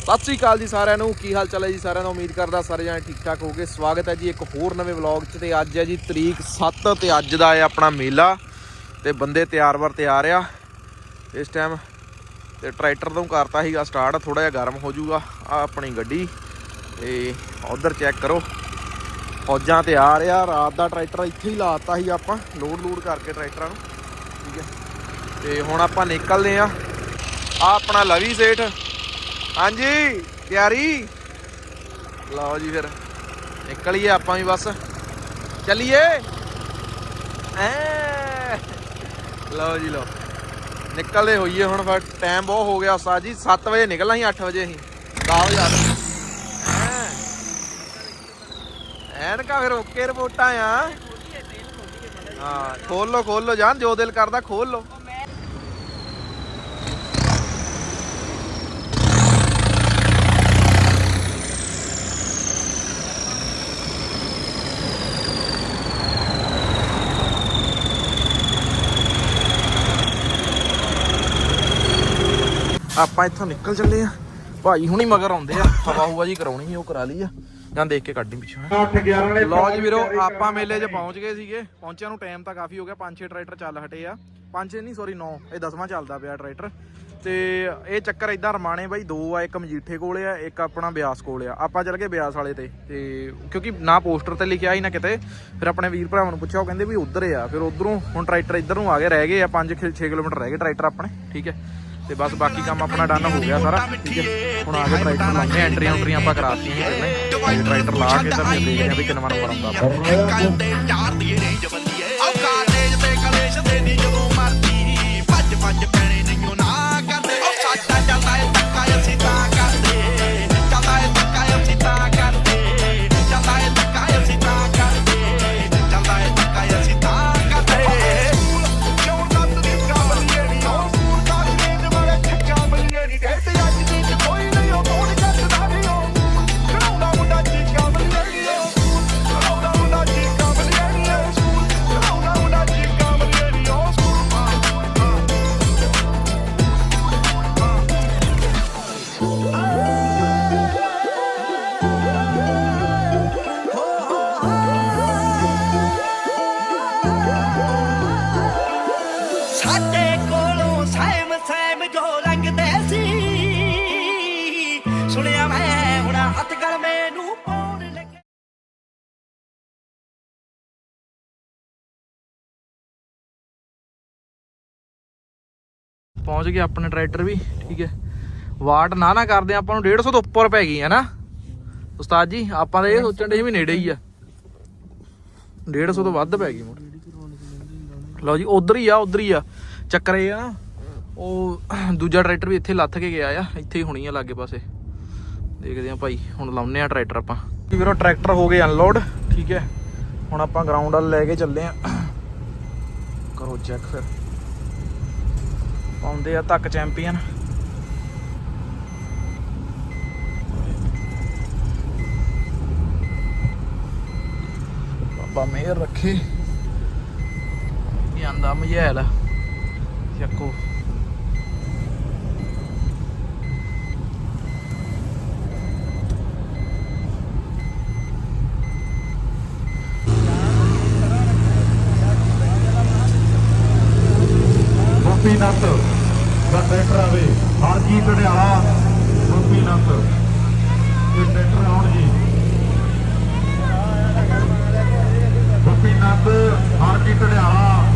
ਸਤਿ ਸ੍ਰੀ ਅਕਾਲ ਜੀ ਸਾਰਿਆਂ ਨੂੰ। ਕੀ ਹਾਲ ਚਾਲ ਹੈ ਜੀ ਸਾਰਿਆਂ ਨੂੰ ਉਮੀਦ ਕਰਦਾ ਸਾਰੇ ਜਣੇ ਠੀਕ ਠਾਕ ਹੋਗੇ ਸਵਾਗਤ ਹੈ ਜੀ ਇੱਕ ਹੋਰ ਨਵੇਂ ਵਲੌਗ 'ਚ ਤੇ ਅੱਜ ਹੈ ਜੀ ਤਰੀਕ 7 ਤੇ ਅੱਜ ਦਾ ਹੈ ਆਪਣਾ ਮੇਲਾ ਤੇ ਬੰਦੇ ਤਿਆਰ ਵਰ ਤਿਆਰ ਆ ਇਸ ਟਾਈਮ ਤੇ ਟਰੈਕਟਰ ਤੋਂ ਕਰਤਾ ਸੀਗਾ ਸਟਾਰਟ ਥੋੜਾ ਜਿਹਾ ਗਰਮ ਹੋ ਜਾਊਗਾ। ਆ ਆਪਣੀ ਗੱਡੀ ਤੇ ਉਧਰ ਚੈੱਕ ਕਰੋ। ਫੌਜਾਂ 'ਤੇ ਆ ਰਿਹਾ ਰਾਤ ਦਾ ਟਰੈਕਟਰ ਇੱਥੇ ਹੀ ਲਾਤਾ ਸੀ ਆਪਾਂ ਲੋਡ ਲੋਡ ਕਰਕੇ ਟਰੈਕਟਰਾਂ ਨੂੰ, ਠੀਕ ਹੈ। ਤੇ ਹੁਣ ਆਪਾਂ ਨਿਕਲਦੇ ਆ ਆ ਆਪਣਾ ਲਵੀ ਸੇਠ। ਹਾਂਜੀ, ਤਿਆਰੀ? ਲਓ ਜੀ ਫਿਰ, ਨਿਕਲੀਏ ਆਪਾਂ ਵੀ ਬਸ। ਚੱਲੀਏ? ਐ। ਲਓ ਜੀ ਲਓ। ਨਿਕਲਦੇ ਹੋਈਏ ਹੁਣ ਫਿਰ ਟਾਈਮ ਬਹੁਤ ਹੋ ਗਿਆ ਉਸਤਾਦ ਜੀ 7 ਵਜੇ ਨਿਕਲਣਾ ਸੀ 8 ਵਜੇ ਅਸੀਂ। 10 ਵਜੇ ਐਨਕਾ ਫਿਰ ਓਕੇ ਰਿਪੋਰਟਾਂ ਆ। ਹਾਂ ਖੋਲ ਲੋ ਖੋਲ ਲੋ ਜਾਨ, ਜੋ ਦਿਲ ਕਰਦਾ ਖੋਲ ਲੋ ਆਪਾਂ ਇੱਥੋਂ ਨਿਕਲ ਚੱਲੇ ਆ। ਭਾਈ ਹੁਣੀ ਮਗਰ ਆਉਂਦੇ ਆ, ਹਵਾ ਹੁਵਾ ਜੀ ਕਰਾਉਣੀ ਉਹ ਕਰਾ ਲਈ ਆ। ਜਾਂ ਦੇਖ ਕੇ ਕੱਢੀ ਪਿੱਛੋਂ। 8 11 ਨੇ ਲਓ ਜੀ ਵੀਰੋ, ਆਪਾਂ ਮੇਲੇ 'ਚ ਪਹੁੰਚ ਗਏ ਸੀਗੇ। ਪਹੁੰਚਿਆ ਨੂੰ ਟਾਈਮ ਤਾਂ ਕਾਫੀ ਹੋ ਗਿਆ, ਪੰਜ ਛੇ ਟਰੈਕਟਰ ਚੱਲ ਹਟੇ ਆ। ਪੰਜ ਛੇ ਨਹੀਂ ਸੌਰੀ 9 ਇਹ 10ਵਾਂ ਚੱਲਦਾ ਪਿਆ ਟਰੈਕਟਰ। ਤੇ ਇਹ ਚੱਕਰ ਇਦਾਂ ਰਮਾਣੇ ਬਾਈ, ਦੋ ਆ, ਇੱਕ ਮਜੀਠੇ ਕੋਲੇ ਆ, ਇੱਕ ਆਪਣਾ ਬਿਆਸ ਕੋਲੇ ਆ। ਆਪਾਂ ਚੱਲ ਗਏ ਬਿਆਸ ਵਾਲੇ ਤੇ ਤੇ ਕਿਉਂਕਿ ਨਾ ਪੋਸਟਰ ਤੇ ਲਿਖਿਆ ਹੀ ਨਾ ਕਿਤੇ, ਫਿਰ ਆਪਣੇ ਵੀਰ ਭਰਾਵਾਂ ਨੂੰ ਪੁੱਛਿਆ, ਉਹ ਕਹਿੰਦੇ ਵੀ ਉਧਰ ਆ। ਫਿਰ ਉਧਰੋਂ ਹੁਣ ਟਰੈਕਟਰ ਇੱਧਰ ਨੂੰ ਆ ਗਏ, ਰਹਿ ਗਏ ਆ 5 6 ਕਿਲੋਮੀਟਰ ਰਹਿ ਗਏ ਟਰੈਕਟਰ ਆਪਣੇ, ਠੀਕ ਹੈ। ਤੇ ਬਸ ਬਾਕੀ ਕੰਮ ਆਪਣਾ ਡਨ ਹੋ ਗਿਆ ਸਾਰਾ, ਠੀਕ ਹੈ। ਹੁਣ ਆ ਕੇ ਟਰੈਕਟਰ ਲਾਉਂਦੇ ਐਂਟਰੀਆਂ ਐਂਟਰੀਆਂ ਆਪਾਂ ਕਰਾਤੀਆਂ ਸੀ ਪਹਿਲਾਂ ਟਰੈਕਟਰ ਲਾ ਕੇ ਤਾਂ ਫਿਰ ਦੇਖਦੇ ਆ ਵੀ ਕਿੰਨਾ ਨੰਬਰ ਆਉਂਦਾ ਆਪਾਂ ਕੰਦੇ ਚਾਰਦੀ ਰੇਂਜ ਬੱਲੀਏ ਆਉ ਕਾਲਜ ਤੇ ਕਲੇਸ਼ ਦੇ ਨੀ ਜਦੋਂ ਮਰਦੀ ਭੱਜ ਭੱਜ ਪੈਣੇ ਨਹੀਂਓ ਨਾ ਪਹੁੰਚ ਗਏ ਆਪਣੇ ਟਰੈਕਟਰ ਵੀ, ਠੀਕ ਹੈ। ਵਾਟ ਨਾ ਨਾ ਕਰਦੇ, ਆਪਾਂ ਨੂੰ 150 ਤੋਂ ਉੱਪਰ ਪੈ ਗਈ, ਹੈ ਨਾ? ਉਸਤਾਦ ਜੀ, ਆਪਾਂ ਤਾਂ ਇਹ ਸੋਚਣ ਦੇ ਵੀ ਨੇੜੇ ਹੀ ਆ। 150 ਤੋਂ ਵੱਧ ਪੈ ਗਈ ਮੋਟਰ ਲਓ ਜੀ, ਉਧਰ ਹੀ ਆ, ਉਧਰ ਹੀ ਆ। ਚੱਕਰ ਆ ਉਹ ਦੂਜਾ ਟਰੈਕਟਰ ਵੀ ਇੱਥੇ ਲੱਥ ਕੇ ਗਿਆ ਆ, ਇੱਥੇ ਹੀ ਹੋਣੀ ਆ ਲਾਗੇ ਪਾਸੇ। ਦੇਖਦੇ ਆ ਭਾਈ, ਹੁਣ ਲਾਉਨੇ ਆ ਟਰੈਕਟਰ ਆਪਾਂ। ਜੀ ਵੀਰੋ, ਟਰੈਕਟਰ ਹੋ ਗਏ ਅਨਲੋਡ, ਠੀਕ ਹੈ। ਹੁਣ ਆਪਾਂ ਗਰਾਊਂਡ ਵੱਲ ਲੈ ਕੇ ਚੱਲੇ ਆ। ਕਰੋ ਚੈੱਕ ਫਿਰ। ਆਉਂਦੇ ਆ ਤੱਕ ਚੈਂਪੀਅਨ। ਬਾਬਾ ਮਿਹਰ ਰੱਖੇ। ਕੀ ਆਂਦਾ ਮਜੈਲ ਚੱਕੋ। ਗੋਪੀ ਦਾ ਟਰੈਕਟਰ ਆਵੇ ਹਰਜੀਤ ਢੜਿਆਲਾ ਗੋਪੀ ਨੱਤ। ਇਹ ਟਰੈਕਟਰ ਆਉਣ ਜੀ। ਗੋਪੀ ਨੱਤ ਹਰਜੀਤ ਢੜਿਆਲਾ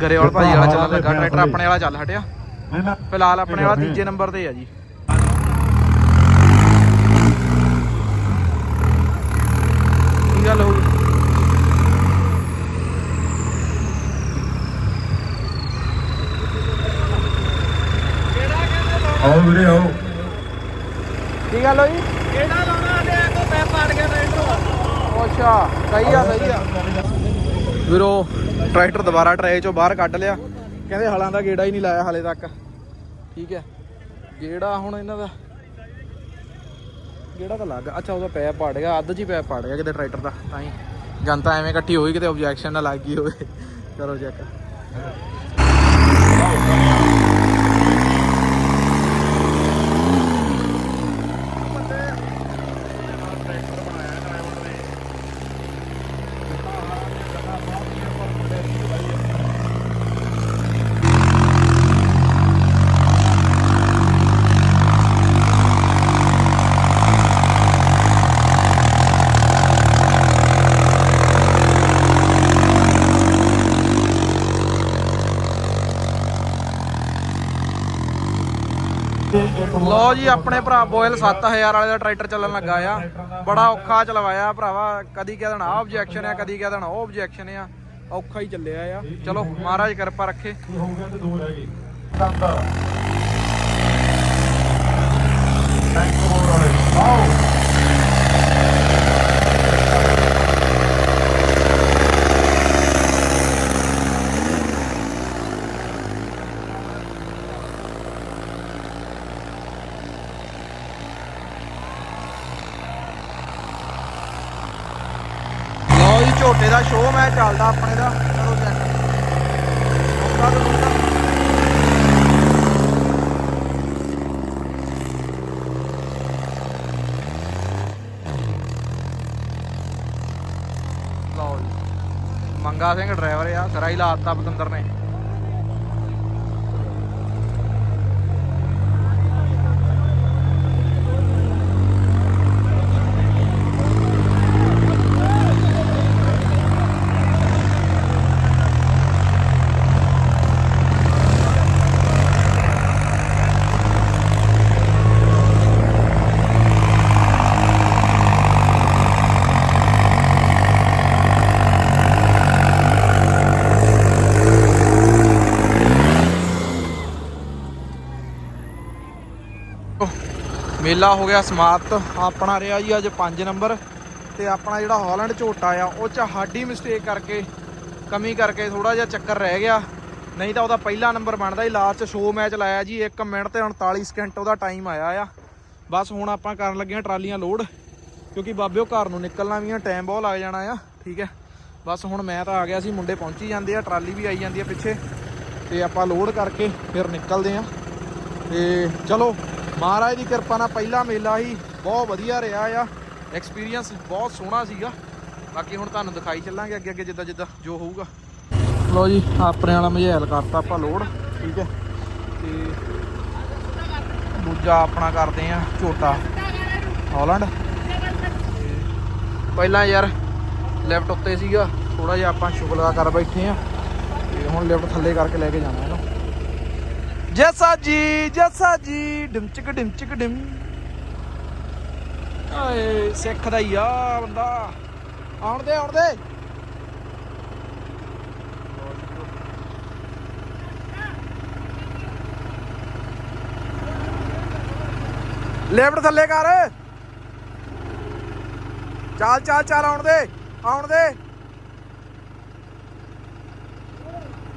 ਲਓ ਜੀ ਗਰੇਵਾਲ ਭਾਜੀ ਵਾਲਾ ਚੱਲਣ ਲੱਗਾ ਟਰੈਕਟਰ ਆਪਣੇ ਵਾਲਾ ਚੱਲ ਹਟਿਆ। ਇਹਨਾਂ ਫਿਲਹਾਲ ਆਪਣੇ ਵਾਲਾ ਤੀਜੇ ਨੰਬਰ ਤੇ ਆ ਜੀ। ਕੀ ਗੱਲ ਹੋ ਗਈ? ਆਓ ਵੀਰੇ ਆਓ। ਕੀ ਗੱਲ ਹੋਈ? ਕਿਹੜਾ ਲਾਉਣਾ? ਤੇ ਕੋ ਪੈ ਪਾੜ ਗਿਆ ਟਰੈਕਟਰ ਅੱਛਾ ਸਹੀ ਆ ਸਹੀ ਆ। ਵੀਰੋ, ਟਰੈਕਟਰ ਦੁਬਾਰਾ ਟਰੇ ਚੋਂ ਬਾਹਰ ਕੱਢ ਲਿਆ। ਕਹਿੰਦੇ ਹਲਾਂ ਦਾ ਗੇੜਾ ਹੀ ਨਹੀਂ ਲਾਇਆ ਹਾਲੇ ਤੱਕ। ਠੀਕ ਹੈ। ਗੇੜਾ ਹੁਣ ਇਹਨਾਂ ਦਾ ਗੇੜਾ ਤਾਂ ਲੱਗ ਅੱਛਾ, ਉਹਦਾ ਪੈਪ ਪਾੜ ਗਿਆ। ਅੱਧ ਜੀ ਪੈਪ ਪਾੜ ਗਿਆ ਕਿਤੇ ਟਰੈਕਟਰ ਦਾ। ਤਾਂ ਹੀ ਜਨਤਾ ਐਵੇਂ ਇਕੱਠੀ ਹੋਈ ਕਿਤੇ ਆਬਜੈਕਸ਼ਨ ਨਾ ਲੱਗ ਗਈ ਹੋਵੇ। ਕਰੋ ਚੈੱਕ ਲੋ ਜੀ, ਆਪਣੇ ਭਰਾ ਬੋਇਲ 7000 ਵਾਲੇ ਦਾ ਟਰੈਕਟਰ ਚੱਲਣ ਲੱਗਾ ਆ। ਬੜਾ ਔਖਾ ਚਲਵਾਇਆ ਭਰਾਵਾ, ਕਦੀ ਕਹਿ ਦੇਣਾ ਆ ਆਬਜੈਕਸ਼ਨ ਆ, ਕਦੀ ਕਹਿ ਦੇਣਾ ਉਹ ਆਬਜੈਕਸ਼ਨ ਆ। ਔਖਾ ਹੀ ਚੱਲਿਆ ਆ। ਚਲੋ, ਮਹਾਰਾਜ ਕਿਰਪਾ ਰੱਖੇ। ਹੋ ਗਿਆ ਤੇ ਦੋ ਰਹਿ ਗਏ ਸੰਦ ਟੈਂਕ ਮੋੜ ਵਾਲੇ ਆਓ ਲੋ ਜੀ ਝੋਟੇ ਦਾ ਸ਼ੋਅ ਮੈਚ ਚੱਲਦਾ ਆਪਣੇ ਦਾ, ਚਲੋ ਚੈੱਕ ਔਖਾ ਤਾਂ ਲਓ ਜੀ। ਮੰਗਾ ਸਿੰਘ ਡਰਾਈਵਰ ਆ ਸਰਾ ਹੀ ਲਾਤਾ ਪਤੰਦਰ ਨੇ। ਮੇਲਾ ਹੋ ਗਿਆ ਸਮਾਪਤ। ਆਪਣਾ ਰਿਹਾ ਜੀ ਅੱਜ 5 ਨੰਬਰ ਤੇ ਆਪਣਾ ਜਿਹੜਾ ਹਾਲੈਂਡ ਝੋਟਾ ਆ, ਉਹ ਚ ਸਾਡੀ ਮਿਸਟੇਕ ਕਰਕੇ, ਕਮੀ ਕਰਕੇ ਥੋੜਾ ਜਿਹਾ ਚੱਕਰ ਰਹਿ ਗਿਆ। ਨਹੀਂ ਤਾਂ ਉਹਦਾ ਪਹਿਲਾ ਨੰਬਰ ਬਣਦਾ ਹੀ ਲਾਸਟ ਸ਼ੋ ਮੈਚ ਲਾਇਆ ਜੀ 1 ਮਿੰਟ ਤੇ 39 ਸਕਿੰਟ ਉਹਦਾ ਟਾਈਮ ਆਇਆ ਆ। ਬਸ ਹੁਣ ਆਪਾਂ ਕਰਨ ਲੱਗੇ ਆ ਟਰਾਲੀਆਂ ਲੋਡ ਕਿਉਂਕਿ ਬਾਬਿਓ ਘਰ ਨੂੰ ਨਿਕਲਣਾ ਵੀ ਆ ਟਾਈਮ ਬਹੁਤ ਲੱਗ ਜਾਣਾ ਆ, ਠੀਕ ਹੈ। ਬਸ ਹੁਣ ਮੈਂ ਤਾਂ ਆ ਗਿਆ ਸੀ, ਮੁੰਡੇ ਪਹੁੰਚੀ ਜਾਂਦੇ ਆ, ਟਰਾਲੀ ਵੀ ਆਈ ਜਾਂਦੀ ਆ ਪਿੱਛੇ। ਤੇ ਆਪਾਂ ਲੋਡ ਕਰਕੇ ਫਿਰ ਨਿਕਲਦੇ ਆ। ਤੇ ਚਲੋ ਮਹਾਰਾਜ ਦੀ ਕਿਰਪਾ ਨਾਲ ਪਹਿਲਾ ਮੇਲਾ ਹੀ ਬਹੁਤ ਵਧੀਆ ਰਿਹਾ ਆ। ਐਕਸਪੀਰੀਅੰਸ ਬਹੁਤ ਸੋਹਣਾ ਸੀਗਾ। ਬਾਕੀ ਹੁਣ ਤੁਹਾਨੂੰ ਦਿਖਾਈ ਚੱਲਾਂਗੇ ਅੱਗੇ ਅੱਗੇ ਜਿੱਦਾਂ ਜਿੱਦਾਂ ਜੋ ਹੋਊਗਾ। ਲੋ ਜੀ, ਆਪਣੇ ਵਾਲਾ ਮਝੈਲ ਕਰਤਾ ਆਪਾਂ ਲੋਡ, ਠੀਕ ਹੈ। ਤੇ ਦੂਜਾ ਆਪਣਾ ਕਰਦੇ ਆ ਝੋਟਾ, ਹਾਲੈਂਡ। ਤੇ ਪਹਿਲਾਂ ਯਾਰ ਲੈਫਟ ਉੱਤੇ ਸੀਗਾ ਥੋੜਾ ਜਿਹਾ ਆਪਾਂ ਸ਼ੁਗਲਾ ਕਰ ਬੈਠੇ ਆ ਤੇ ਹੁਣ ਲੈਫਟ ਥੱਲੇ ਕਰਕੇ ਲੈ ਕੇ ਜਾਣਾ ਇਹਨੂੰ। ਜੈਸਾ ਜੀ ਜੈਸਾ ਜੀ ਡਿਮਚਕ ਡਿਮਚਕ ਡਿਮ ਆਏ, ਸਿੱਖ ਦਾ ਹੀ ਆ ਬੰਦਾ। ਆਉਣ ਦੇ ਆਉਣ ਦੇ। ਲੈਫਟ ਥੱਲੇ ਕਰ। ਚਾਲ ਚਾਲ ਚਾਲ, ਆਉਣ ਦੇ ਆਉਣ ਦੇ।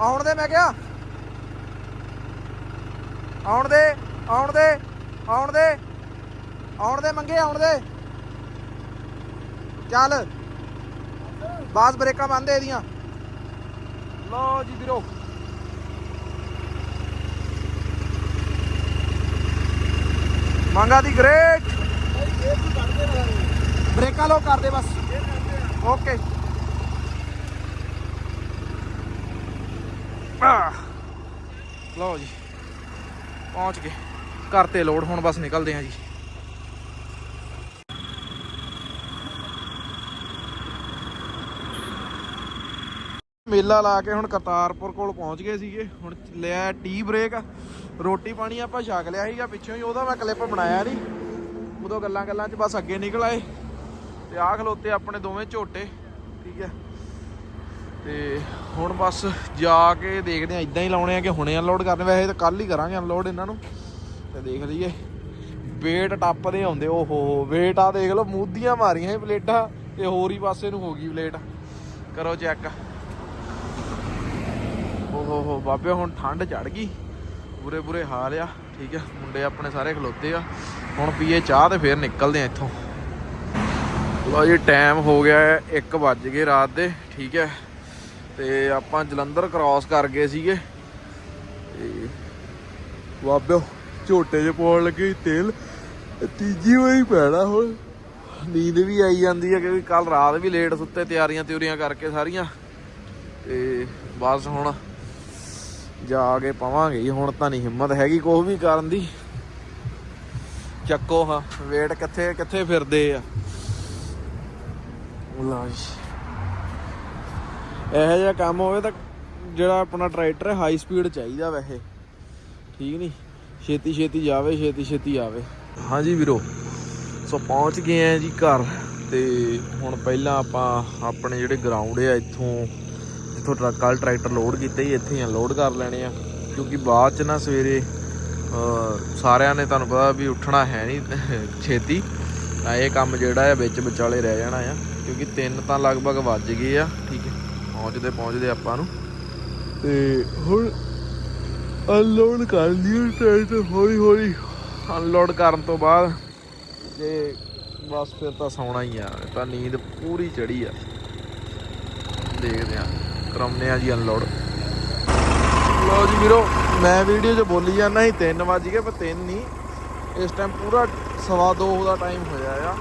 ਆਉਣ ਦੇ, ਮੈਂ ਕਿਹਾ। ਆਉਣ ਦੇ ਆਉਣ ਦੇ ਆਉਣ ਦੇ ਆਉਣ ਦੇ ਮੰਗੇ ਆਉਣ ਦੇ। ਚੱਲ। ਬਾਸ ਬ੍ਰੇਕਾਂ ਬੰਦ ਦੇ ਇਹਦੀਆਂ। ਲੋ ਜੀ ਵੀਰੋ। ਮੰਗਾ ਦੀ ਗ੍ਰੇਟ। ਬ੍ਰੇਕਾਂ ਲੋ ਕਰ ਦੇ ਬਸ। ਓਕੇ। ਲਓ ਜੀ। ਪਹੁੰਚ ਗਏ। ਘਰ ਤੇ ਲੋਡ, ਹੁਣ ਬਸ ਨਿਕਲਦੇ ਆ ਜੀ। ਮੇਲਾ ਲਾ ਕੇ ਹੁਣ ਕਰਤਾਰਪੁਰ ਕੋਲ ਪਹੁੰਚ ਗਏ ਸੀਗੇ। ਹੁਣ ਲਿਆ ਟੀ ਬ੍ਰੇਕ ਰੋਟੀ ਪਾਣੀ ਆਪਾਂ ਛਕ ਲਿਆ ਸੀਗਾ ਪਿੱਛੋਂ ਹੀ, ਉਹਦਾ ਮੈਂ ਕਲਿੱਪ ਬਣਾਇਆ ਨਹੀਂ ਉਦੋਂ ਗੱਲਾਂ ਗੱਲਾਂ 'ਚ ਬਸ ਅੱਗੇ ਨਿਕਲ ਆਏ। ਤੇ ਆਹ ਖਲੋਤੇ ਆਪਣੇ ਦੋਵੇਂ ਝੋਟੇ, ਠੀਕ ਹੈ। ਤੇ ਹੁਣ ਬਸ ਜਾ ਕੇ ਦੇਖਦੇ ਆ ਇਦਾਂ ਹੀ ਲਾਉਣੇ ਆ ਕਿ ਹੁਣੇ ਅਨਲੋਡ ਕਰਨੇ। ਵੈਸੇ ਤਾਂ ਕੱਲ ਹੀ ਕਰਾਂਗੇ ਅਨਲੋਡ ਇਹਨਾਂ ਨੂੰ। ਤੇ ਦੇਖ ਲਈਏ। ਵੇਟ ਟੱਪਦੇ ਆਉਂਦੇ, ਓਹੋ ਵੇਟ ਆ ਦੇਖ ਲਓ, ਮੂਧੀਆਂ ਮਾਰੀਆਂ ਇਹ ਪਲੇਟਾਂ ਤੇ ਹੋਰ ਹੀ ਪਾਸੇ ਨੂੰ ਹੋ ਗਈ ਪਲੇਟ ਕਰੋ ਚੈੱਕ ਓਹੋ ਹੋ ਬਾਬੇ, ਹੁਣ ਠੰਡ ਚੜ ਗਈ। ਬੁਰੇ ਬੁਰੇ ਹਾਲ ਆ। ਠੀਕ ਆ, ਮੁੰਡੇ ਆਪਣੇ ਸਾਰੇ ਖਲੋਤੇ ਆ। ਹੁਣ ਪੀਏ ਚਾਹ ਤੇ ਫੇਰ ਨਿਕਲਦੇ ਆ ਇੱਥੋਂ। ਲੋ ਜੀ ਟਾਈਮ ਹੋ ਗਿਆ 1 ਵੱਜ ਗਏ ਰਾਤ ਦੇ। ਠੀਕ ਹੈ। ਤੇ ਆਪਾਂ ਜਲੰਧਰ ਕ੍ਰਾਸ ਕਰ ਗਏ ਸੀਗੇ। ਤੇ ਬਾਬਿਓ, ਝੋਟੇ 'ਚ ਪਾਉਣ ਲੱਗੇ ਤੇਲ। ਤੀਜੀ ਵਾਰੀ ਪੈਣਾ ਹੁਣ। ਨੀਂਦ ਵੀ ਆਈ ਜਾਂਦੀ ਹੈ ਕਿਉਂਕਿ ਕੱਲ ਰਾਤ ਵੀ ਲੇਟ ਸੁੱਤੇ, ਤਿਆਰੀਆਂ ਤਿਉਰੀਆਂ ਕਰਕੇ ਸਾਰੀਆਂ। ਤੇ ਬਸ ਹੁਣ ਜਾ ਕੇ ਪਾਵਾਂਗੇ ਹੁਣ ਤਾਂ ਨਹੀਂ ਹਿੰਮਤ ਹੈਗੀ ਕੁਛ ਵੀ ਕਰਨ ਦੀ। ਚੱਕੋ ਹਾਂ ਵੇਟ ਕਿੱਥੇ ਕਿੱਥੇ ਫਿਰਦੇ ਆ। ਲਓ ਇਹੋ ਜਿਹਾ ਕੰਮ ਹੋਵੇ ਤਾਂ ਜਿਹੜਾ ਆਪਣਾ ਟਰੈਕਟਰ ਹੈ ਹਾਈ ਸਪੀਡ ਚਾਹੀਦਾ ਵੈਸੇ। ਠੀਕ ਨਹੀਂ ਛੇਤੀ ਛੇਤੀ ਜਾਵੇ, ਛੇਤੀ ਛੇਤੀ ਆਵੇ। ਹਾਂਜੀ ਵੀਰੋ, ਸੋ ਪਹੁੰਚ ਗਏ ਆ ਜੀ ਘਰ ਤੇ ਹੁਣ ਪਹਿਲਾਂ ਆਪਾਂ ਆਪਣੇ ਜਿਹੜੇ ਗਰਾਊਂਡ ਆ, ਇੱਥੋਂ ਇੱਥੋਂ ਟਰੱਕ ਕੱਲ ਟਰੈਕਟਰ ਲੋਡ ਕੀਤੇ ਸੀ, ਇੱਥੇ ਆ ਲੋਡ ਕਰ ਲੈਣੇ ਆ। ਕਿਉਂਕਿ ਬਾਅਦ ਚ ਨਾ ਸਵੇਰੇ ਸਾਰਿਆਂ ਨੇ ਤੁਹਾਨੂੰ ਪਤਾ ਵੀ ਉੱਠਣਾ ਹੈ ਨਹੀਂ ਛੇਤੀ। ਤਾਂ ਇਹ ਕੰਮ ਜਿਹੜਾ ਆ, ਵਿੱਚ ਵਿਚਾਲੇ ਰਹਿ ਜਾਣਾ ਆ। ਕਿਉਂਕਿ ਤਿੰਨ ਤਾਂ ਲਗਭਗ ਵੱਜ ਗਏ ਆ, ਠੀਕ ਹੈ ਪਹੁੰਚਦੇ ਪਹੁੰਚਦੇ ਆਪਾਂ ਨੂੰ। ਤੇ ਹੁਣ ਅਨਲੋਡ ਕਰ ਲਈ ਟਰੈਕਟਰ ਹੌਲੀ ਹੌਲੀ ਅਨਲੋਡ ਕਰਨ ਤੋਂ ਬਾਅਦ ਜੇ ਬਸ ਫਿਰ ਤਾਂ ਸੌਣਾ ਹੀ ਆ, ਤਾਂ ਨੀਂਦ ਪੂਰੀ ਚੜੀ ਆ। ਦੇਖਦੇ ਆ ਕਰਾਉਂਦੇ ਆ ਜੀ ਅਨਲੋਡ ਲੋ ਜੀ ਵੀਰੋ, ਮੈਂ ਵੀਡੀਓ 'ਚ ਬੋਲੀ ਜਾਂਦਾ ਸੀ 3 ਵਜ ਗਏ, ਪਰ 3 ਨਹੀਂ। ਇਸ ਟਾਈਮ ਪੂਰਾ ਸਵਾ 2 ਦਾ ਟਾਈਮ ਹੋਇਆ ਆ।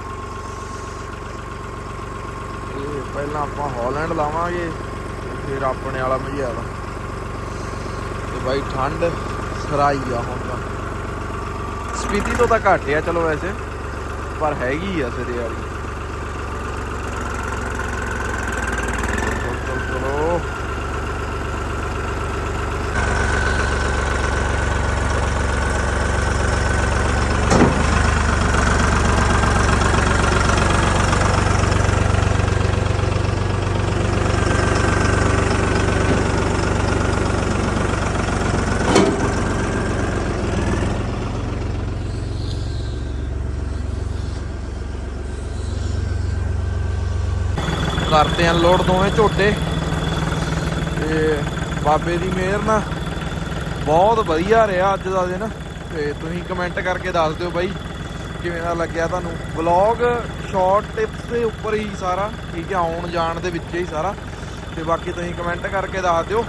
ਤੇ ਪਹਿਲਾਂ ਆਪਾਂ ਹਾਲੈਂਡ ਲਾਵਾਂਗੇ। ਫਿਰ ਆਪਣੇ ਵਾਲਾ ਮਝਿਆਲਾ ਤੇ ਬਾਈ ਠੰਡ ਸਰਾਈ ਆ ਹੁਣ ਤਾਂ। ਸਪੀਤੀ ਤੋਂ ਤਾਂ ਘੱਟ ਆ ਚਲੋ ਵੈਸੇ, ਪਰ ਹੈਗੀ ਆ ਸਿਰੇ ਵਾਲੀ ਚਲੋ ਚਲੋ ਚਲੋ ਕਰਦੇ ਆਂ ਲੋਡ ਦੋਵੇਂ ਝੋਟੇ। ਤੇ ਬਾਬੇ ਦੀ ਮਿਹਰ ਨਾਲ ਬਹੁਤ ਵਧੀਆ ਰਿਹਾ ਅੱਜ ਦਾ ਦਿਨ। ਤੇ ਤੁਸੀਂ ਕਮੈਂਟ ਕਰਕੇ ਦੱਸ ਦਿਓ ਬਾਈ, ਕਿਵੇਂ ਦਾ ਲੱਗਿਆ ਤੁਹਾਨੂੰ? ਵਲੌਗ ਸ਼ਾਰਟ ਟਿਪਸ ਦੇ ਉੱਪਰ ਹੀ ਸਾਰਾ, ਠੀਕ ਹੈ, ਆਉਣ ਜਾਣ ਦੇ ਵਿੱਚ ਹੀ ਸਾਰਾ। ਤੇ ਬਾਕੀ ਤੁਸੀਂ ਕਮੈਂਟ ਕਰਕੇ ਦੱਸ ਦਿਓ।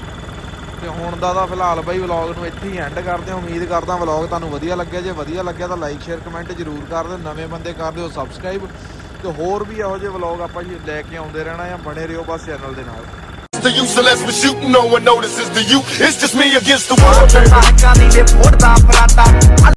ਤੇ ਹੁਣ ਦਾ ਤਾਂ ਫਿਲਹਾਲ ਬਾਈ ਵਲੌਗ ਨੂੰ ਇੱਥੇ ਹੀ ਐਂਡ ਕਰਦੇ ਹਾਂ। ਉਮੀਦ ਕਰਦਾ ਵਲੌਗ ਤੁਹਾਨੂੰ ਵਧੀਆ ਲੱਗਿਆ। ਜੇ ਵਧੀਆ ਲੱਗਿਆ ਤਾਂ ਲਾਈਕ ਸ਼ੇਅਰ ਕਮੈਂਟ ਜ਼ਰੂਰ ਕਰ ਦਿਓ। ਨਵੇਂ ਬੰਦੇ ਕਰ ਦਿਓ ਸਬਸਕ੍ਰਾਈਬ ਤੇ ਹੋਰ ਵੀ ਇਹੋ ਜਿਹੇ ਵਲੌਗ ਆਪਾਂ ਜੀ ਲੈ ਕੇ ਆਉਂਦੇ ਰਹਿਣਾ ਆ ਬਣੇ ਰਹੋ ਬਸ ਚੈਨਲ ਦੇ ਨਾਲ The useless was shooting, no one notices the you. It's just me against the world.